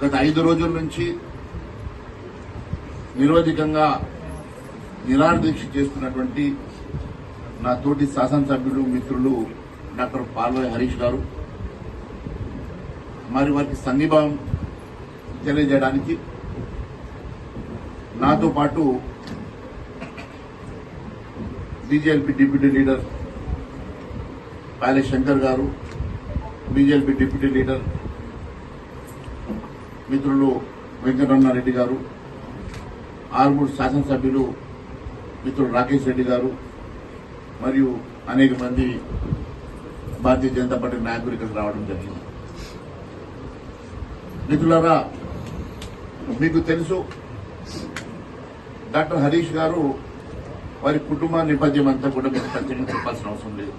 గత ఐదు రోజుల నుంచి నిరవధికంగా నిరాదీక్ష చేస్తున్నటువంటి నా తోటి శాసనసభ్యులు మిత్రులు డాక్టర్ పాల్వాయి హరీష్ గారు మరి వారికి సంఘీభావం తెలియజేయడానికి నాతో పాటు బీజేపీ డిప్యూటీ లీడర్ పాలే శంకర్ గారు బీజేపీ డిప్యూటీ లీడర్ మిత్రులు వెంకటరమణారెడ్డి గారు ఆరుగురు శాసనసభ్యులు మిత్రుడు రాకేష్ రెడ్డి గారు మరియు అనేక మంది భారతీయ జనతా పార్టీ నాయకులు ఇక్కడికి రావడం జరిగింది. మిత్రులారా మీకు తెలుసు డాక్టర్ హరీష్ గారు వారి కుటుంబ నేపథ్యం అంతా కూడా మీకు ప్రత్యేకంగా చెప్పాల్సిన అవసరం లేదు.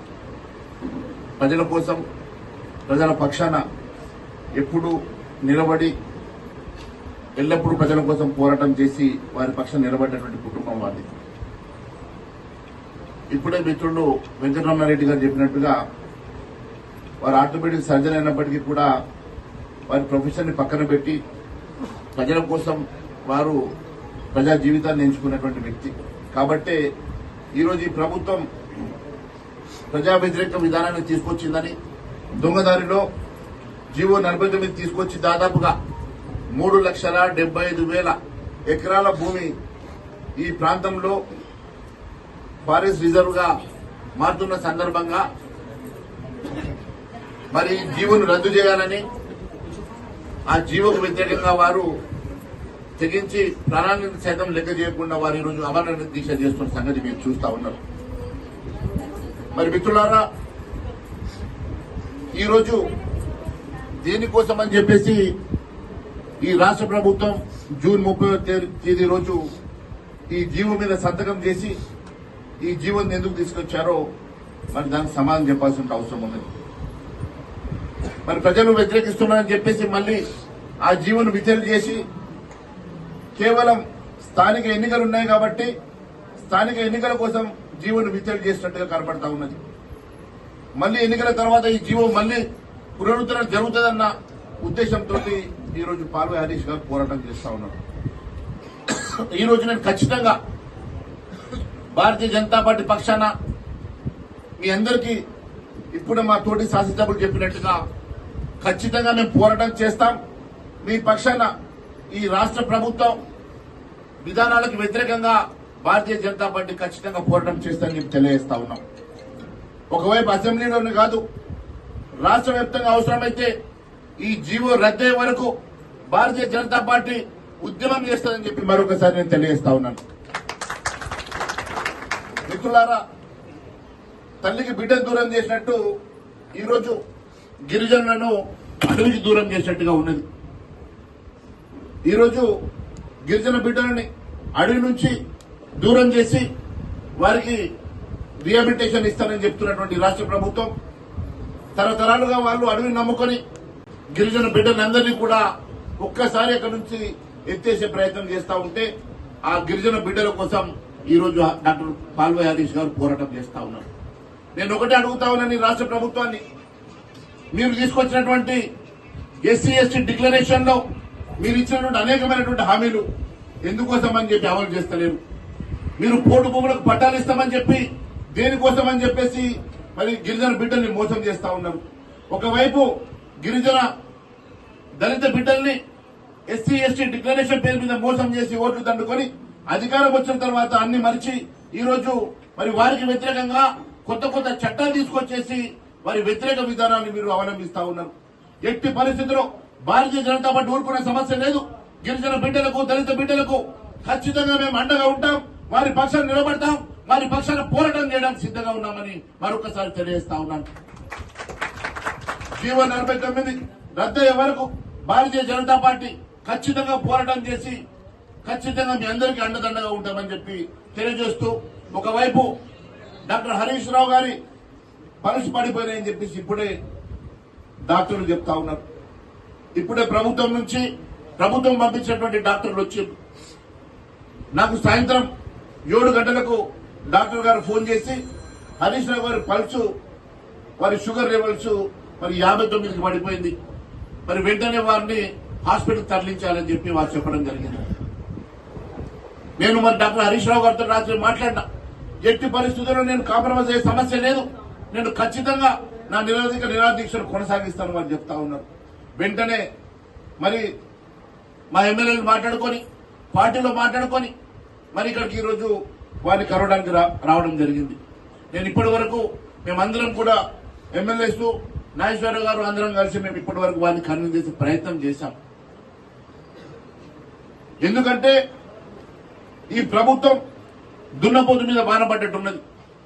ప్రజల కోసం ప్రజల పక్షాన ఎప్పుడు నిలబడి ఎల్లప్పుడూ ప్రజల కోసం పోరాటం చేసి వారి పక్షం నిలబడ్డటువంటి కుటుంబం వారిది ఇప్పుడే మిత్రులు వెంకటరమణారెడ్డి గారు చెప్పినట్టుగా వారు ఆర్థోపెడిక్ సర్జన్ అయినప్పటికీ కూడా వారి ప్రొఫెషన్ని పక్కన పెట్టి ప్రజల కోసం వారు ప్రజా జీవితాన్ని ఎంచుకున్నటువంటి వ్యక్తి. కాబట్టే ఈరోజు ఈ ప్రభుత్వం ప్రజా వ్యతిరేక విధానాన్ని తీసుకొచ్చిందని దొంగదారిలో జీవో నలభై తొమ్మిది తీసుకొచ్చి దాదాపుగా మూడు లక్షల డెబ్బై ఐదు వేల ఎకరాల భూమి ఈ ప్రాంతంలో ఫారెస్ట్ రిజర్వ్గా మారుతున్న సందర్భంగా మరి జీవోను రద్దు చేయాలని ఆ జీవోకు వ్యతిరేకంగా వారు తెగించి ప్రాణాలను సైతం లెక్క చేయకుండా వారు ఈరోజు అమరణ దీక్ష చేస్తున్న సంగతి మీరు చూస్తా ఉన్నారు. మరి మిత్రులారా ఈరోజు దేనికోసం అని చెప్పేసి ఈ రాష్ట్ర ప్రభుత్వం జూన్ ముప్పై తేదీ రోజు ఈ జీవో మీద సంతకం చేసి ఈ జీవోని ఎందుకు తీసుకొచ్చారో మరి దానికి సమాధానం చెప్పాల్సిన అవసరం ఉంది మరి ప్రజలు వ్యతిరేకిస్తున్నారని చెప్పేసి మళ్ళీ ఆ జీవోను విచారణ చేసి కేవలం స్థానిక ఎన్నికలు ఉన్నాయి కాబట్టి స్థానిక ఎన్నికల కోసం జీవోను విచారణ చేసినట్టుగా కనపడతా ఉన్నది. మళ్ళీ ఎన్నికల తర్వాత ఈ జీవో మళ్ళీ పునరుద్ధరణ జరుగుతుందన్న ఉద్దేశంతో ఈరోజు పాల్వ హరీష్ గారు పోరాటం చేస్తా ఉన్నారు. ఈ రోజు నేను ఖచ్చితంగా భారతీయ జనతా పార్టీ పక్షాన మీ అందరికీ ఇప్పుడు మా తోటి శాసనసభ్యులు చెప్పినట్టుగా ఖచ్చితంగా మేము పోరాటం చేస్తాం. మీ పక్షాన ఈ రాష్ట్ర ప్రభుత్వం విధానాలకు వ్యతిరేకంగా భారతీయ జనతా పార్టీ ఖచ్చితంగా పోరాటం చేస్తామని చెప్పి తెలియజేస్తా ఉన్నాం. ఒకవైపు అసెంబ్లీలోనే కాదు రాష్ట్ర వ్యాప్తంగా అవసరమైతే ఈ జీవో రద్దయ్యే వరకు భారతీయ జనతా పార్టీ ఉద్యమం చేస్తుందని చెప్పి మరొకసారి నేను తెలియజేస్తా ఉన్నాను. మిత్రులారా తల్లికి బిడ్డను దూరం చేసినట్టు ఈరోజు గిరిజనులను అడవికి దూరం చేసినట్టుగా ఉన్నది. ఈరోజు గిరిజన బిడ్డలని అడవి నుంచి దూరం చేసి వారికి రిహాబిలిటేషన్ ఇస్తానని చెప్తున్నటువంటి రాష్ట్ర ప్రభుత్వం తరతరాలుగా వాళ్ళు అడవిని నమ్ముకొని గిరిజన బిడ్డలందరినీ కూడా ఒక్కసారి అక్కడి నుంచి ఎత్తేసే ప్రయత్నం చేస్తా ఉంటే ఆ గిరిజన బిడ్డల కోసం ఈరోజు డాక్టర్ పాల్వై హరీష్ గారు పోరాటం చేస్తా ఉన్నారు. నేను ఒకటే అడుగుతా ఉన్నాను ఈ రాష్ట్ర ప్రభుత్వాన్ని. మీరు తీసుకొచ్చినటువంటి ఎస్సీ ఎస్టీ డిక్లరేషన్లో మీరు ఇచ్చినటువంటి అనేకమైనటువంటి హామీలు ఎందుకోసం అని చెప్పి అమలు చేస్తలేరు. మీరు పోటు భూములకు పట్టాలు ఇస్తామని చెప్పి దేనికోసం అని చెప్పేసి మరి గిరిజన బిడ్డల్ని మోసం చేస్తా ఉన్నారు. ఒకవైపు గిరిజన దళిత బిడ్డల్ని ఎస్సీ ఎస్టీ డిక్లరేషన్ పేరు మీద మోసం చేసి ఓట్లు దండుకొని అధికారం వచ్చిన తర్వాత అన్ని మరిచి ఈ రోజు మరి వారికి వ్యతిరేకంగా కొత్త కొత్త చట్టాలు తీసుకొచ్చేసి వారి వ్యతిరేక విధానాన్ని మీరు అవలంబిస్తా ఉన్నారు. ఎట్టి పరిస్థితుల్లో భారతీయ జనతా పార్టీ ఊరుకునే సమస్య లేదు. గిరిజన బిడ్డలకు దళిత బిడ్డలకు ఖచ్చితంగా మేము అండగా ఉంటాం. వారి పక్షాన్ని నిలబడతాం. వారి పక్షాన పోరాటం చేయడానికి సిద్ధంగా ఉన్నామని మరొకసారి తెలియజేస్తా ఉన్నాను. జీవో నలభై తొమ్మిది రద్దయ్యే వరకు భారతీయ జనతా పార్టీ ఖచ్చితంగా పోరాటం చేసి ఖచ్చితంగా మీ అందరికీ అండదండగా ఉంటామని చెప్పి తెలియజేస్తూ ఒకవైపు డాక్టర్ హరీష్ రావు గారి పరుసు పడిపోయినాయని చెప్పేసి ఇప్పుడే డాక్టర్లు చెప్తా ఉన్నారు. ఇప్పుడే ప్రభుత్వం నుంచి ప్రభుత్వం పంపించినటువంటి డాక్టర్లు వచ్చి నాకు సాయంత్రం ఏడు గంటలకు డాక్టర్ గారు ఫోన్ చేసి హరీష్ రావు గారి పల్సు వారి షుగర్ లెవెల్స్ మరి యాభై తొమ్మిదికి పడిపోయింది. మరి వెంటనే వారిని హాస్పిటల్ తరలించాలని చెప్పి వారు చెప్పడం జరిగింది. నేను మరి డాక్టర్ హరీష్ రావు గారితో రాత్రి మాట్లాడినా. ఎట్టి పరిస్థితుల్లో నేను కాంప్రమైజ్ అయ్యే సమస్య లేదు. నేను ఖచ్చితంగా నా నిరోధిక నిరాదీక్షను కొనసాగిస్తాను వారు చెప్తా ఉన్నారు. వెంటనే మరి మా ఎమ్మెల్యేలు మాట్లాడుకొని పార్టీలో మాట్లాడుకొని మరి ఇక్కడికి ఈరోజు వారిని కలవడానికి రా- రావడం జరిగింది. నేను ఇప్పటి వరకు మేమందరం కూడా ఎమ్మెల్యేస్ నాగేశ్వరరావు గారు అందరం కలిసి మేము ఇప్పటి వరకు వారిని కన్విన్స్ చేసే ప్రయత్నం చేశాం. ఎందుకంటే ఈ ప్రభుత్వం దున్నపోతు మీద బానపడ్డట్టున్నది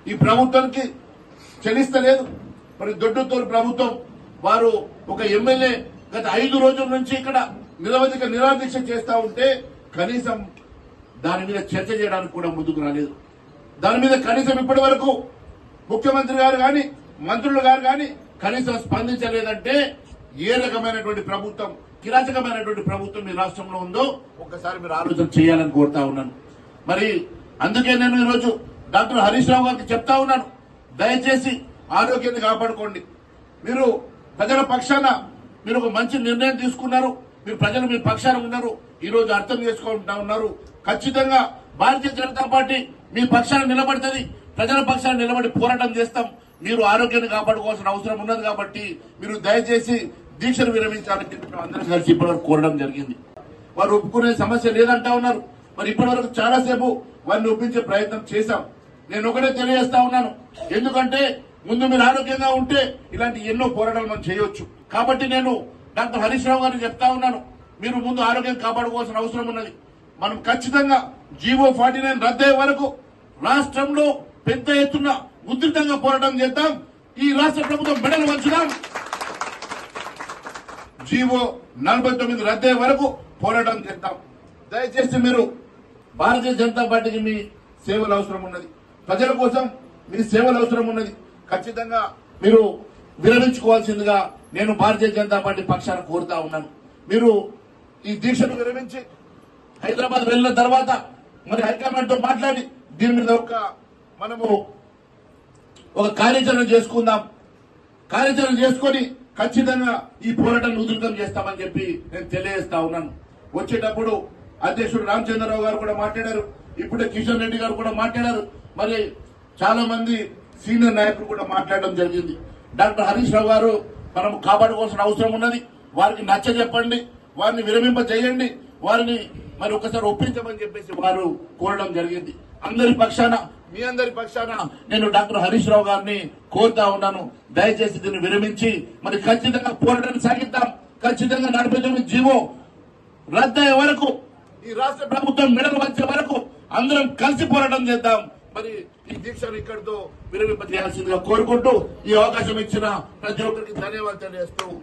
ఈ ప్రభుత్వానికి చలిస్తలేదు మరి దొడ్డుతోలు ప్రభుత్వం వారు ఒక ఎమ్మెల్యే గత ఐదు రోజుల నుంచి ఇక్కడ నిరవధిక నిరాదీక్ష చేస్తా ఉంటే కనీసం దాని మీద చర్చ చేయడానికి కూడా ముందుకు రాలేదు. దాని మీద కనీసం ఇప్పటి వరకు ముఖ్యమంత్రి గారు కానీ మంత్రులు గారు కానీ కనీసం స్పందించలేదంటే ఏ రకమైనటువంటి ప్రభుత్వం కిరాచకమైనటువంటి ప్రభుత్వం ఈ రాష్ట్రంలో ఉందో ఒక్కసారి మీరు ఆలోచన చేయాలని కోరుతా ఉన్నాను. మరి అందుకే నేను ఈరోజు డాక్టర్ హరీష్ రావు గారికి చెప్తా ఉన్నాను. దయచేసి ఆరోగ్యాన్ని కాపాడుకోండి. మీరు ప్రజల పక్షాన మీరు ఒక మంచి నిర్ణయం తీసుకున్నారు. మీరు ప్రజలు మీ పక్షాన ఉన్నారు. ఈ రోజు అర్థం చేసుకుంటా ఉన్నారు. ఖచ్చితంగా భారతీయ జనతా పార్టీ మీ పక్షాన నిలబడుతుంది. ప్రజల పక్షాన నిలబడి పోరాటం చేస్తాం. మీరు ఆరోగ్యాన్ని కాపాడుకోవాల్సిన అవసరం ఉన్నది కాబట్టి మీరు దయచేసి దీక్షను విరమించాలని చెప్పి అందరం కలిసి ఇప్పటివరకు కోరడం జరిగింది. వారు ఒప్పుకునే సమస్య లేదంటా ఉన్నారు. మరి ఇప్పటివరకు చాలాసేపు వారిని ఒప్పించే ప్రయత్నం చేశాం. నేను ఒకటే తెలియజేస్తా ఉన్నాను. ఎందుకంటే ముందు మీరు ఆరోగ్యంగా ఉంటే ఇలాంటి ఎన్నో పోరాటాలు మనం చేయొచ్చు. కాబట్టి నేను డాక్టర్ హరీష్ రావు గారిని చెప్తా ఉన్నాను. మీరు ముందు ఆరోగ్యం కాపాడుకోవాల్సిన అవసరం ఉన్నది. మనం ఖచ్చితంగా జీవో ఫార్టీ నైన్ రద్దయ్యే వరకు రాష్ట్రంలో పెద్ద ఎత్తున ఉధృతంగా పోరాటం చేద్దాం. ఈ రాష్ట్ర ప్రభుత్వం మెడలు వంచుదాం. జీవో నలభై తొమ్మిది రద్దయ్యే వరకు పోరాటం చేద్దాం. దయచేసి మీరు భారతీయ జనతా పార్టీకి మీ సేవలు అవసరం ఉన్నది. ప్రజల కోసం మీ సేవలు అవసరం ఉన్నది. ఖచ్చితంగా మీరు విరమించుకోవాల్సిందిగా నేను భారతీయ జనతా పార్టీ పక్షాన కోరుతా ఉన్నాను. మీరు ఈ దీక్షను విరమించి హైదరాబాద్ వెళ్ళిన తర్వాత మరి హైకమాండ్తో మాట్లాడి దీని మీద ఒక మనము ఒక కార్యాచరణ చేసుకుందాం. కార్యాచరణ చేసుకొని ఖచ్చితంగా ఈ పోరాటాన్ని ఉధృతం చేస్తామని చెప్పి నేను తెలియజేస్తా ఉన్నాను. వచ్చేటప్పుడు అధ్యక్షుడు రామచంద్రరావు గారు కూడా మాట్లాడారు. ఇప్పుడే కిషన్ రెడ్డి గారు కూడా మాట్లాడారు. మరి చాలా మంది సీనియర్ నాయకులు కూడా మాట్లాడడం జరిగింది. డాక్టర్ హరీష్ రావు గారు మనం కాపాడుకోవాల్సిన అవసరం ఉన్నది. వారికి నచ్చ చెప్పండి. వారిని విరమింప చేయండి వారిని మరి ఒకసారి ఒప్పించమని చెప్పేసి వారు కోరడం జరిగింది. అందరి పక్షాన మీ అందరి పక్షాన నేను డాక్టర్ హరీష్ రావు గారిని కోరుతా ఉన్నాను. దయచేసి దీన్ని విరమించి మరి ఖచ్చితంగా పోరాటం సాగిద్దాం. ఖచ్చితంగా నడిపించిన జీవో రద్దయ్యే వరకు ఈ రాష్ట్ర ప్రభుత్వం మెడలు వచ్చే వరకు అందరం కలిసి పోరాటం చేద్దాం. మరి ఈ దీక్షను ఇక్కడితో విరమింపజేయాల్సిందిగా కోరుకుంటూ ఈ అవకాశం ఇచ్చిన ప్రతి ఒక్కరికి ధన్యవాదాలు తెలియజేస్తూ